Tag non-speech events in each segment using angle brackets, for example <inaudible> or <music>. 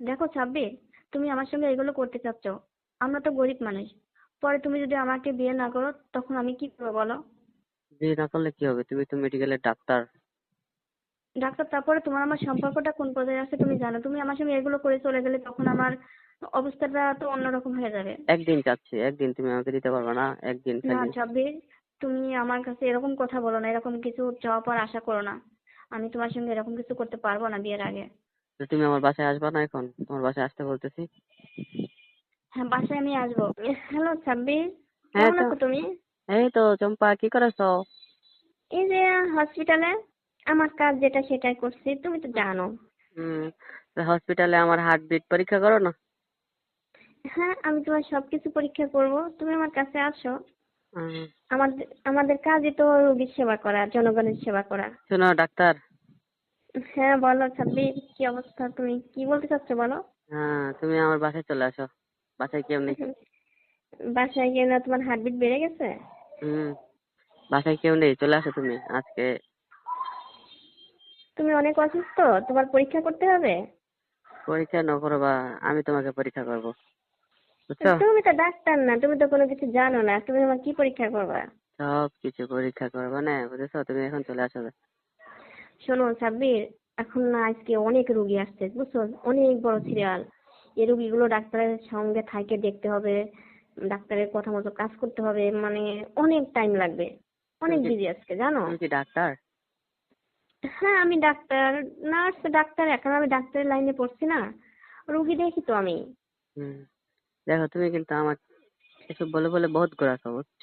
দেখো সাব্বির তুমি আমার সঙ্গে এগুলো করতে চাচ্ছ। আমরা তো গরিব মানুষ। পরে তুমি যদি আমাকে বিয়ে না করো তখন আমি কি করব বলো? বিয়ে না করলে কি হবে? তুমি তো মেডিকেলের ডাক্তার। ডাক্তার তারপরে তোমার আমার সম্পর্কটা কোন পর্যায়ে আছে তুমি জানো। তুমি আমার সঙ্গে এগুলো করে চলে গেলে তখন আমার অবস্থাটা তো অন্যরকম হয়ে যাবে। একদিন চাচ্ছি একদিন তুমি আমাকে দিতে পারবে না একদিন না সাব্বির তুমি আমার কাছে এরকম কথা বলো না এরকম কিছু চাওয়া পাওয়ার আশা করো না। আমি তোমার সঙ্গে এরকম কিছু করতে পারব না বিয়ের আগে। তো তুমি আমার বাসায় আসবে না এখন? তোমার বাসায় আসতে বলতেছি। হ্যাঁ বাসায় আমি আসব। হ্যালো সাব্বির। হ্যাঁ তো। আছো তুমি? এই তো চম্পা কি করেছ? এই যে হসপিটালে আমার কাজ যেটা সেটাই করছি। তুমি তো জানো। হুম হসপিটালে আমার হার্টবিট পরীক্ষা করো না? হ্যাঁ আমি তোমার সবকিছু পরীক্ষা করব। তুমি আমার কাছে আসো। আমাদের আমাদের কাজই তো রোগীর সেবা করা জনগণের সেবা করা। শোনো ডাক্তার। হ্যাঁ বলো সাব্বির কি অবস্থা? তুমি কি বলতে চাচ্ছো বলো? হ্যাঁ তুমি আমার বাসায় চলে আসো। বাসায় কেউ নেই <laughs> বাসায় গিয়ে না তোমার হার্টবিট বেড়ে গেছে? হুম বাসায় কেউ নেই চলে আসো তুমি আজকে। তুমি অনেক অসুস্থ তোমার পরীক্ষা করতে হবে? পরীক্ষা ন করবা আমি তোমাকে পরীক্ষা করব। বুঝছ? তুমি তো ডাক্তার না তুমি তো কোনো কিছু জানো না তুমি আমার কি পরীক্ষা করবা? সব কিছু পরীক্ষা করবা না বুঝেছ? তুমি এখন চলে আসো। শোনো সাব্বির এখন না আজকে অনেক রুগী আসছে বুঝছ? অনেক বড় সিরিয়াল এই রুগীগুলো ডাক্তারের সঙ্গে থাকে দেখতে হবে ডাক্তারের কথা মতো কাজ করতে হবে মানে অনেক টাইম লাগবে। অনেক বিজি আজকে জানো? কি ডাক্তার? হ্যাঁ আমি ডাক্তার নার্স ডাক্তার এখন আমি ডাক্তারের লাইনে পড়ছি না। রুগী দেখি তো আমি। দেখো তুমি কিন্তু আমার এসব বলে বলে বহুত ঘোরাছো বুঝছ?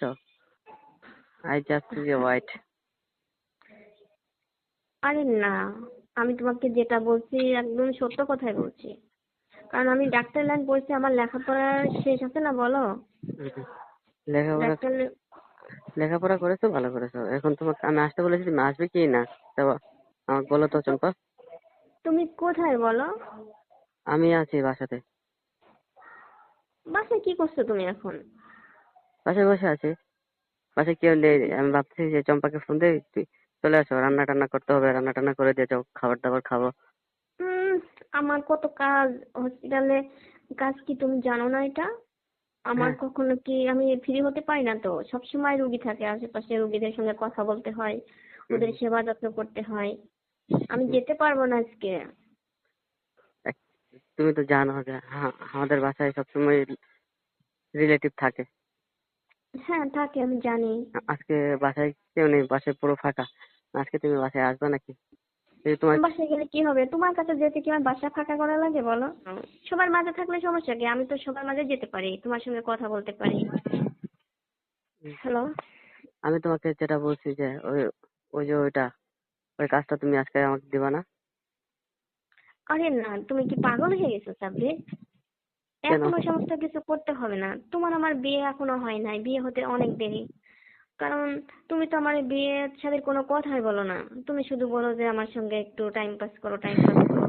আই জাস্ট হোয়াইট আরে না আমি তোমাকে যেটা বলছি একদম সত্য কথাই বলছি। কারণ আমি ডাক্তার লাইন পড়ছি আমার লেখাপড়া শেষ আছে না বলো? লেখাপড়া লেখাপড়া করেছ ভালো করেছ। এখন তোমাকে আমি আসতে বলেছি তুমি আসবে কি না? তা আমাকে বলো তো চম্পা। তুমি কোথায় বলো? আমি আছি বাসাতে। বাসায় কি করছ তুমি এখন? বাসায় বসে আছি। বাসায় কেউ নেই আমি ভাবছি যে চম্পাকে ফোন দিই তুই চলে আসো রান্না টান্না করতে হবে রান্না টান্না করে দিয়ে যাও খাবার দাবার খাব আমার কত কাজ হসপিটালে কাজ কি তুমি জানো না এটা? আমার হ্যাঁ। কখনো কি আমি ফ্রি হতে পারি না তো? সবসময় রুগী থাকে আশেপাশে রুগীদের সঙ্গে কথা বলতে হয় ওদের সেবা যত্ন করতে হয়। আমি যেতে পারব না আজকে। তুমি তো জানো যে আমাদের বাসায় সবসময় রিলেটিভ থাকে। হ্যাঁ থাকে আমি জানি। আজকে বাসায় কেউ নেই বাসায় পুরো ফাঁকা। আজকে তুমি বাসায় আসবে নাকি? তোমার বাসায় গেলে কি হবে? তোমার কাছে যেতে কি আমার বাসা ফাঁকা করা লাগে বলো? সবার মাঝে থাকলে সমস্যা কি? আমি তো সবার মাঝে যেতে পারি তোমার সঙ্গে কথা বলতে পারি। হ্যালো আমি তোমাকে যেটা বলছি যে ওই ওই যে ওইটা ওই কাজটা তুমি আজকে আমাকে দিবা না? আরে না তুমি কি পাগল হয়ে গেছো সাব্বির? কেন? এখন সমস্ত কিছু করতে হবে না। তোমার আমার বিয়ে এখনও হয় নাই বিয়ে হতে অনেক দেরি। কারণ তুমি তো আমার বিয়ের সাথে কোনো কথাই বলো না। তুমি শুধু বলো যে আমার সঙ্গে একটু টাইম পাস করো টাইম পাস করো।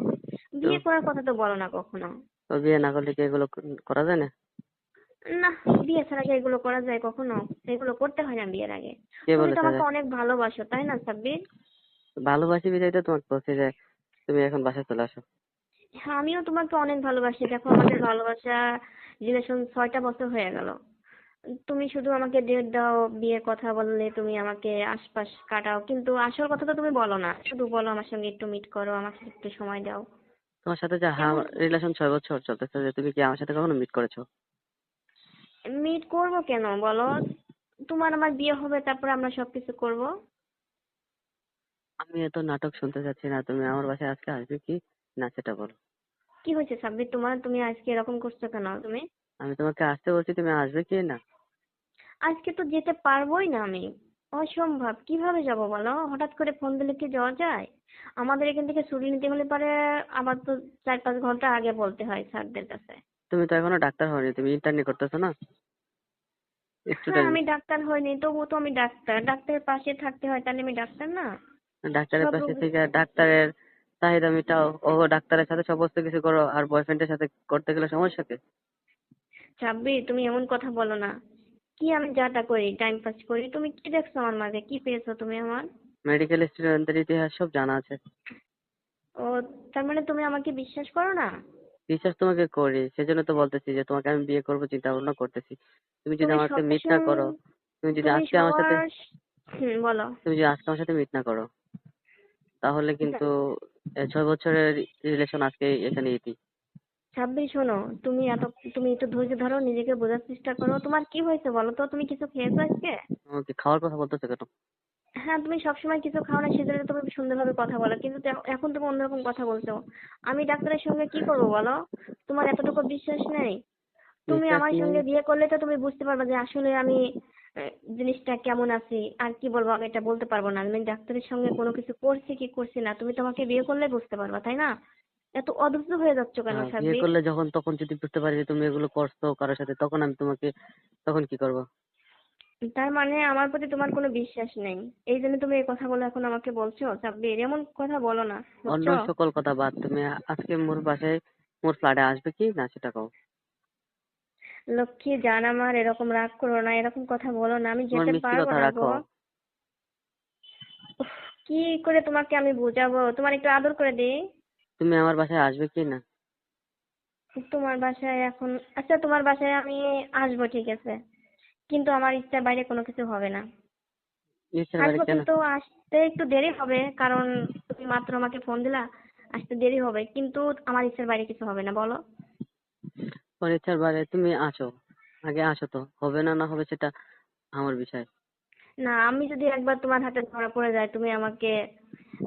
বিয়ে করার কথা তো বলো না কখনো। তো বিয়ে না করলে কি এগুলো করা যায় না? না বিয়ে ছাড়া কি এগুলো করা যায় কখনো? এগুলো করতে হয় না বিয়ের আগে। তুমি তো আমাকে অনেক ভালোবাসো তাই না সাব্বির? ভালোবাসি বিধায় তো তোমাকে বলছি যে তুমি এখন বাসায় চলে আসো। হ্যাঁ আমিও তোমাকে অনেক ভালোবাসি। দেখো আমাদের ভালোবাসা রিলেশন ছয়টা বছর হয়ে গেল। তুমি শুধু আমাকে ডেট দাও বিয়ের কথা বললে তুমি আমাকে আশপাশ কাটাও। কিন্তু আসল কথা তো তুমি বলো না। শুধু বলো আমার সঙ্গে একটু মিট করো আমার সাথে একটু সময় দাও। তোমার সাথে যে রিলেশন ছয় বছর চলতেছে যে তুমি কি আমার সাথে কখনো মিট করেছ? মিট করব কেন বলো? তোমার আমার বিয়ে হবে তারপরে আমরা সবকিছু করব। আমি এত নাটক শুনতে চাচ্ছি না তুমি আমার বাসায় আজকে আসবে কি? না সেটা বলো। কি হয়েছে সাব্বির? তোমার তুমি আজকে এরকম করছ কেন তুমি? আমি তোমাকে আসতে বলছি তুমি আসবে কি না? আজকে তো যেতে পারবোই না আমি। অসম্ভব। কীভাবে যাব বলো? হঠাৎ করে ফোন দিলে কি যাওয়া যায়? আমাদের এখান থেকে ছুটি নিতে হলে পরে আমার তো চার পাঁচ ঘণ্টা আগে বলতে হয় স্যারদের কাছে। তুমি তো এখনও ডাক্তার হওনি তুমি ইন্টার্নি করতেছো না? হ্যাঁ আমি ডাক্তার হইনি তবুও তো আমি ডাক্তার। ডাক্তারের পাশে থাকতে হয় তাহলে আমি ডাক্তার না। ডাক্তারের পাশে থেকে ডাক্তারের চাহিদা মেটাও। ও ডাক্তারের সাথে সমস্ত কিছু করো আর বয়ফ্রেন্ডের সাথে করতে গেলে সমস্যা কি? সাব্বির তুমি এমন কথা বলো না। কি আমি যাটা করি টাইম পাস করি তুমি কি দেখছ আমার মাঝে? কি পেয়েছ তুমি আমার? মেডিকেল স্টুডেন্টদের ইতিহাস সব জানা আছে। ও তার মানে তুমি আমাকে বিশ্বাস করো না? বিশ্বাস তোমাকে করি সেজন্য তো বলতেছি যে তোমাকে আমি বিয়ে করব চিন্তা ভাবনা করতেছি। তুমি যদি আমাকে মিট না করো তুমি যদি আজকে আমার সাথে হুম বলো। তুমি যদি আজকে আমার সাথে মিট না করো তাহলে কিন্তু ছয় বছরের রিলেশন আজকে এখানে ইতি সাব্বির শোনো তুমি এত তুমি একটু ধৈর্য ধরো নিজেকে বোঝার চেষ্টা করো। তোমার কি হয়েছে বলো তো? তুমি কিছু খেয়েছো আজকে? খাওয়ার কথা বলতেছো কেন? হ্যাঁ তুমি সবসময় কিছু খাও না সেজন্য তুমি সুন্দরভাবে কথা বলো। কিন্তু এখন তুমি অন্যরকম কথা বলছো। আমি ডাক্তারের সঙ্গে কি করব বলো? তোমার এতটুকু বিশ্বাস নেই। তুমি আমার সঙ্গে বিয়ে করলে তো তুমি বুঝতে পারবে যে আসলে আমি জিনিসটা কেমন আছি। আর কি বলব আমি এটা বলতে পারব না। আমি ডাক্তারের সঙ্গে কোনো কিছু করছি কি করছি না তুমি তোমাকে বিয়ে করলে বুঝতে পারবা তাই না? এত অধৈর্য হয়ে যাচ্ছ কেন হ্যাঁ, বিয়ে করলে যখন তখন যদি বুঝতে পারি যে তুমি এগুলো করছ কারোর সাথে তখন আমি তোমাকে তখন কি করব? তার মানে আমার প্রতি তোমার কোনো বিশ্বাস নেই। এই জন্য তুমি এই কথাগুলো এখন আমাকে বলছো সাব্বির এমন কথা বলো না অন্য সকল কথা বাদ তুমি আজকে মোর বাসায় মোর ফ্ল্যাটে আসবে কি? না সেটা কও। লক্ষ্মী জান আমার এরকম রাগ করো না এরকম কথা বলো না আমি যেতে পারব না গো কি করে তোমাকে আমি বুঝাবো? তোমার একটু আদর করে দিই তুমি আমার বাসায় আসবে কি না? তোমার বাসায় এখন আচ্ছা তোমার বাসায় আমি আসব ঠিক আছে। কিন্তু আমার ইচ্ছার বাইরে কোনো কিছু হবে না। কেন? কিন্তু আসতে একটু দেরি হবে কারণ তুমি মাত্র আমাকে ফোন দিলা আসতে দেরি হবে। কিন্তু আমার ইচ্ছার বাইরে কিছু হবে না বলো। তোমার ইচ্ছার বাইরে তুমি আসো আগে আসো তো হবে না না হবে সেটা আমার বিষয়। না আমি যদি একবার তোমার হাতে ধরা পড়ে যায় তুমি আমাকে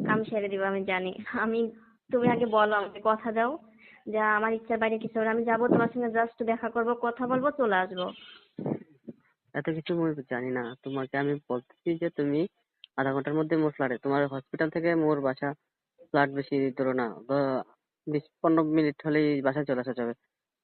কাম সেরে দিবা আমি জানি। আমি তুমি আগে বলো আমাকে কথা দাও। যা আমার ইচ্ছার বাইরে কিছু হবে না। আমি যাব তোমার সঙ্গে জাস্ট দেখা করব কথা বলব চলে আসব। এত কিছু আমি জানি না। তোমাকে আমি বলতেছি যে তুমি আধা ঘণ্টার মধ্যে মোর ফ্ল্যাটে তোমার হসপিটাল থেকে মোর বাসা ফ্ল্যাট বেশি ধরো না। ব- বিশ পনেরো মিনিট হলেই বাসায় চলে আসা যাবে।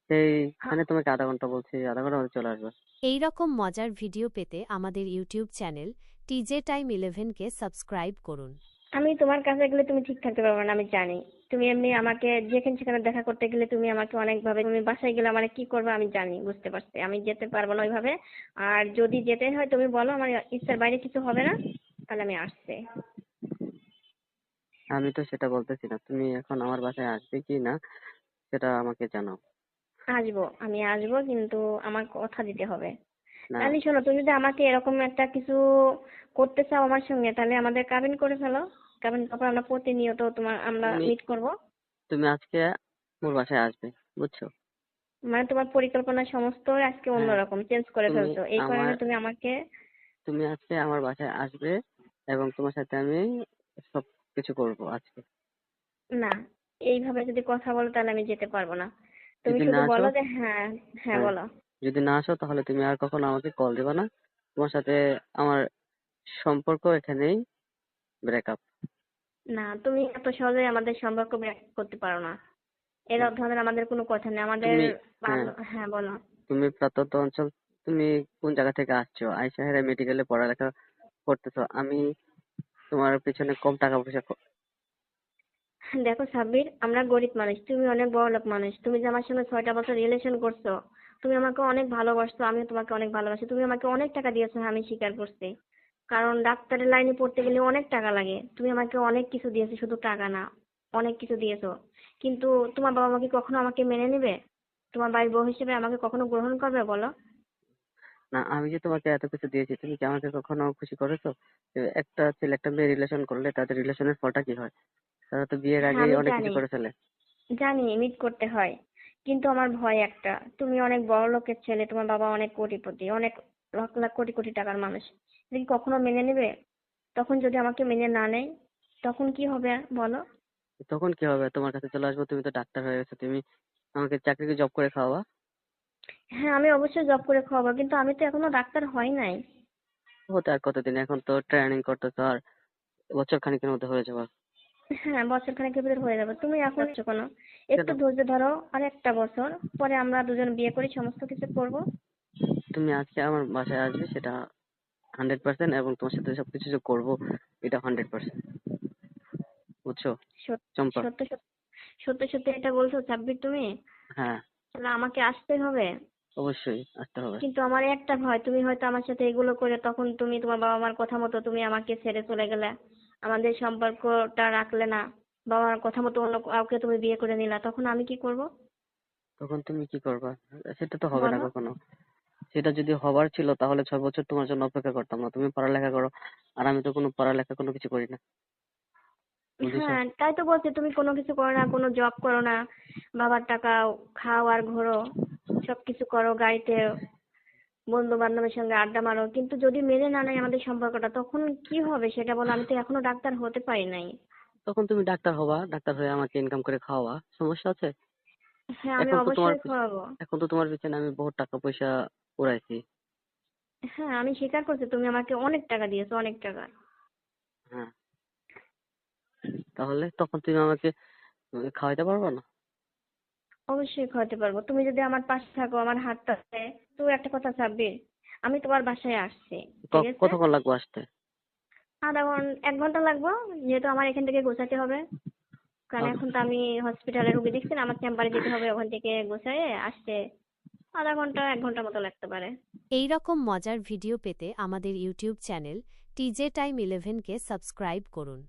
সেইখানে তোমাকে আধা ঘণ্টা বলছি আধা ঘণ্টার মধ্যে চলে আসবে। এই রকম মজার ভিডিও পেতে আমাদের ইউটিউব চ্যানেল টিজে টাইম ইলেভেনকে সাবস্ক্রাইব করুন। আমি তোমার কাছে গেলে তুমি ঠিক থাকতে পারবে না আমি জানি। তুমি এমনি আমাকে যেখানে সেখানে দেখা করতে গেলে তুমি আমাকে অনেক ভাবে তুমি বাসায় গেলে আমার কি করবে আমি জানি বুঝতে পারছি। আমি যেতে পারব না ওইভাবে। আর যদি যেতে হয় তুমি বলো আমার ইচ্ছার বাইরে কিছু হবে না তাহলে আমি আসছি। আমি তো সেটা বলতেছি না। তুমি এখন আমার বাসায় আসবে কি না সেটা আমাকে জানাও। আসব আমি আসব কিন্তু আমার কথা দিতে হবে। তাহলে শোনো তুমি যদি আমাকে এরকম একটা কিছু করতে চাও আমার সঙ্গে তাহলে আমাদের কাবিন করে ফেলো। কাবিন তারপর আমরা প্রতিনিয়ত তোমার আমরা তুমি- মিট করব তুমি আজকে মোর বাসায় আসবে বুঝছ মানে তোমার পরিকল্পনা সমস্ত আজকে হ্যাঁ। অন্যরকম চেঞ্জ করে তুমি ফেলছো এই কারণে আমার- তুমি আমাকে তুমি আজকে আমার বাসায় আসবে এবং তোমার সাথে আমি সব কিছু করব আজকে না এইভাবে যদি কথা বলো তাহলে আমি যেতে পারব না তুমি যদি শুধু না আসো? বলো যে হ্যাঁ হ্যাঁ হ্যাঁ। বলো যদি না আসো তাহলে তুমি আর কখনো আমাকে কল দিবা না তোমার সাথে আমার সম্পর্ক এখানেই ব্রেকআপ না তুমি এত সহজে আমাদের সম্পর্ক ব্রেক করতে পারো না। এর ধরনের আমাদের কোনো কথা নেই আমাদের তুমি- হ্যাঁ। বলো। তুমি প্রত্যন্ত অঞ্চল তুমি কোন জায়গা থেকে আসছো? আইসাহেরা মেডিকেলে পড়ালেখা করতেছো। আমি তোমার পিছনে কম টাকা পয়সা দেখো সাব্বির আমরা গরিব মানুষ তুমি অনেক বড় লোক মানুষ। তুমি যে আমার সঙ্গে ছয়টা বছর রিলেশন করছ তুমি আমাকে অনেক ভালোবাসছো আমিও তোমাকে অনেক ভালোবাসি। তুমি আমাকে অনেক টাকা দিয়েছ হ্যাঁ আমি স্বীকার করছি। কারণ ডাক্তারের লাইনে পড়তে গেলে অনেক টাকা লাগে। তুমি আমাকে অনেক কিছু দিয়েছ শুধু টাকা না অনেক কিছু দিয়েছ। কিন্তু তোমার বাবা মা কি কখনো আমাকে মেনে নেবে? তোমার বাড়ির বউ হিসেবে আমাকে কখনো গ্রহণ করবে বলো? না আমি যে তোমাকে এত কিছু দিয়েছি তুমি কি আমাকে কখনো খুশি করেছ? একটা ছেলে একটা মেয়ে রিলেশন করলে তাদের রিলেশনের ফলটা কি হয়? তারা তো বিয়ের হ্যাঁ, আগে অনেক কিছু করে ফেলে। জানি মিট করতে হয়। কিন্তু আমার ভয় একটা। তুমি অনেক বড় লোকের ছেলে তোমার বাবা অনেক কোটিপতি অনেক লাখ লাখ কোটি কোটি টাকার মানুষ। কি কখনো মেনে নেবে তখন যদি আমাকে মেনে না নেয় তখন কি হবে বলো? তখন কি হবে? তোমার কাছে চলে আসব তুমি তো ডাক্তার হয়ে গেছো তুমি আমাকে চাকরিকে জব করে খাওয়াবা। হ্যাঁ আমি অবশ্যই জব করে খাওয়াবো কিন্তু আমি তো এখনও ডাক্তার হই নাই। হতে আর কতদিন? এখন তো ট্রেনিং করতেছো আর বছর খানিকের মধ্যে হয়ে যাবে। হ্যাঁ বছর খানেকের ভিতর হয়ে যাবে। তুমি এখন কোনো? একটু ধৈর্য ধরো আর একটা বছর। পরে আমরা দুজন বিয়ে করি সমস্ত কিছু করব। তুমি আজকে আমার বাসায় আসবে সেটা হান্ড্রেড পার্সেন্ট এবং তোমার সাথে সবকিছু যে করব এটা হান্ড্রেড পার্সেন্ট বুঝছ? চম্পা। সত্য সত্যি এটা বলছো সাব্বির তুমি? হ্যাঁ। তাহলে আমাকে আসতে হবে। অবশ্যই আসতে হবে। কিন্তু আমার একটা ভয় তুমি হয়তো আমার সাথে এগুলো করে তখন তুমি তোমার বাবা মার কথা মতো তুমি আমাকে ছেড়ে চলে গেলে। আমাদের সম্পর্কটা রাখলে না বাবা মার কথা মতো অন্য কাউকে তুমি বিয়ে করে নিলা তখন আমি কি করব? তখন তুমি কি করবা? সেটা তো হবে না কখনো। সেটা যদি হবার ছিল তাহলে ছয় বছর তোমার জন্য অপেক্ষা করতাম না। তুমি পড়ালেখা করো আর আমি তো কোনো পড়ালেখা কোনো কিছু করি না। হ্যাঁ তাই তো বলছি তুমি কোনো কিছু করো না কোনো জব করো না। বাবার টাকা খাও আর ঘোরো সব কিছু করো গাড়িতে। বন্ধু বান্ধবের সঙ্গে আড্ডা মারো। কিন্তু যদি মেনে না নেয় আমাদের সম্পর্কটা তখন কি হবে? সেটা বলো আমি তো এখনও ডাক্তার হতে পারি নাই। তখন তুমি ডাক্তার হবা ডাক্তার হয়ে আমাকে ইনকাম করে খাওয়াবা। সমস্যা আছে? হ্যাঁ আমি অবশ্যই খাওয়াবো। এখন তো তোমার পিছনে আমি বহুত টাকা পয়সা উড়াইছি। হ্যাঁ আমি স্বীকার করছি তুমি আমাকে অনেক টাকা দিয়েছ অনেক টাকা। হ্যাঁ। তাহলে তখন তুমি আমাকে খাওয়াইতে পারবে না? অবশ্যই খাওয়াতে পারব। তুমি যদি আমার পাশে থাকো আমার হাতটা তো একটা কথা সাব্বির আমি তোমার বাসায় আসছি কতক্ষণ লাগবে আসতে? আধা ঘণ্টা এক ঘণ্টা লাগবে যেহেতু আমার এখান থেকে গোছাতে হবে। কারণ। এখন তো আমি হসপিটালে রুগী দেখছি না আমার চেম্বারে যেতে হবে ওখান থেকে গোছায় আসতে আধা ঘণ্টা এক ঘণ্টার মতো লাগতে পারে। এই রকম মজার ভিডিও পেতে আমাদের ইউটিউব চ্যানেল টিজে টাইম ইলেভেনকে সাবস্ক্রাইব করুন।